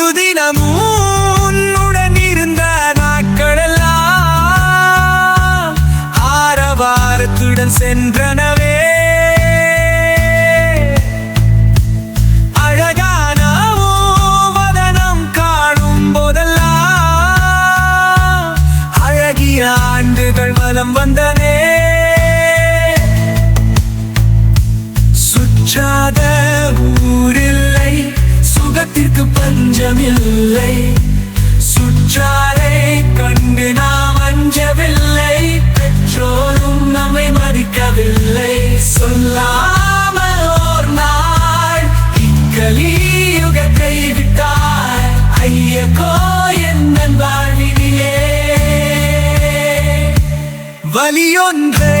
அனுதினமும் உன்னுடன் இருந்த நாட்களெல்லாம் ஆரவாரத்துடன் சென்றனவே. அழகான ஓவதனம் காணும் போதெல்லாம் அழகிய ஆண்டுகள் வலம் வந்தனே. சுற்றாத ஊரில்லை சுகத்திற்கு அஞ்சமில்லை சுற்றாரை கண்டு நாம் அஞ்சவில்லை. பெற்றோரும் நம்மை மதிக்கவில்லை. சொல்லாமல் ஓர் நாள் இக்கலியுக கைவிட்டார். ஐயக்கோ என் வாழ்வினிலே வலியொன்றே.